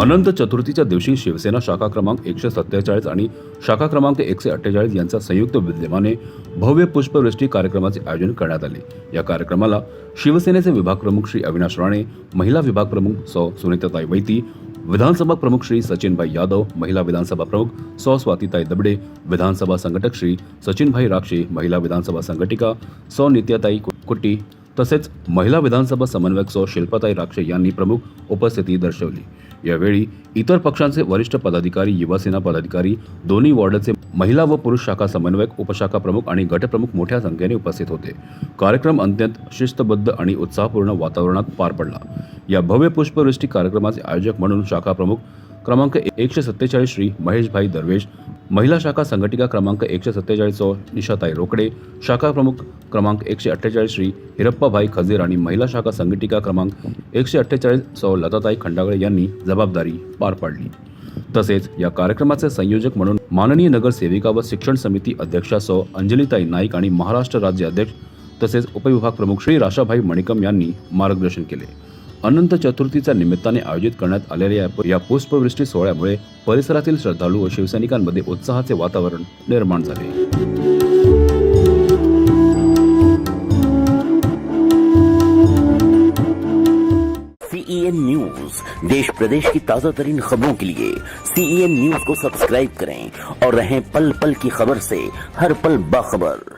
अनंत चतुर्थीच्या दिवशी शिवसेना शाखा क्रमांक एकशे सत्तेचाळीस आणि शाखा क्रमांक एकशे अठ्ठेचाळीस यांचा संयुक्त विद्यमाने भव्य पुष्पवृष्टी कार्यक्रमाचे आयोजन करण्यात आले. या कार्यक्रमाला शिवसेनेचे विभाग प्रमुख श्री अविनाश राणे महिला विभाग प्रमुख सौ सुनीताताई वैती विधानसभा प्रमुख श्री सचिनभाई यादव महिला विधानसभा प्रमुख सौ स्वातिताई दबडे विधानसभा संघटक श्री सचिनभाई राक्षे महिला विधानसभा संघटिका सौ नित्याताई कुट्टी तसेच महिला विधानसभा समन्वयक सौ शिल्पाताई राक्षे यांनी प्रमुख उपस्थिती दर्शवली. यावेळी इतर पक्षांचे वरिष्ठ पदाधिकारी युवासेना पदाधिकारी दोन्ही वॉर्डाचे महिला व पुरुष शाखा समन्वयक उपशाखा प्रमुख आणि गटप्रमुख मोठ्या संख्येने उपस्थित होते. कार्यक्रम अत्यंत शिस्तबद्ध आणि उत्साहपूर्ण वातावरणात पार पडला. या भव्य पुष्पवृष्टी कार्यक्रमाचे आयोजक म्हणून शाखा प्रमुख क्रमांक एकशे सत्तेचाळीस श्री महेशभाई दरवेश महिला शाखा संघटिका क्रमांक एकशे सत्तेचाळीस सौ निशाताई रोकडे शाखा प्रमुख क्रमांक एकशे अठ्ठेचाळीस श्री हिरप्पाभाई खजीर आणि महिला शाखा संघटिका क्रमांक एकशे अठ्ठेचाळीस सौ लताताई खंडागळे यांनी जबाबदारी पार पाडली. तसेच या कार्यक्रमाचे संयोजक म्हणून माननीय नगरसेविका व शिक्षण समिती अध्यक्षा सौ अंजलीताई नाईक आणि महाराष्ट्र राज्य अध्यक्ष तसेच उपविभाग प्रमुख श्री राशाभाई मणिकम यांनी मार्गदर्शन केले. अनंत चतुर्थीच्या निमित्ताने आयोजित करण्यात आलेल्या या- या पुष्पवृष्टी सोहळ्यामुळे परिसरातील श्रद्धाळू व शिवसैनिकांमध्ये उत्साहाचे वातावरण निर्माण झाले. सीईएन न्यूज देश प्रदेश की ताजा तरीन खबरों के लिए सीईएन न्यूज को सब्सक्राइब करें और रहें पल पल की खबर से हर पल बाखबर।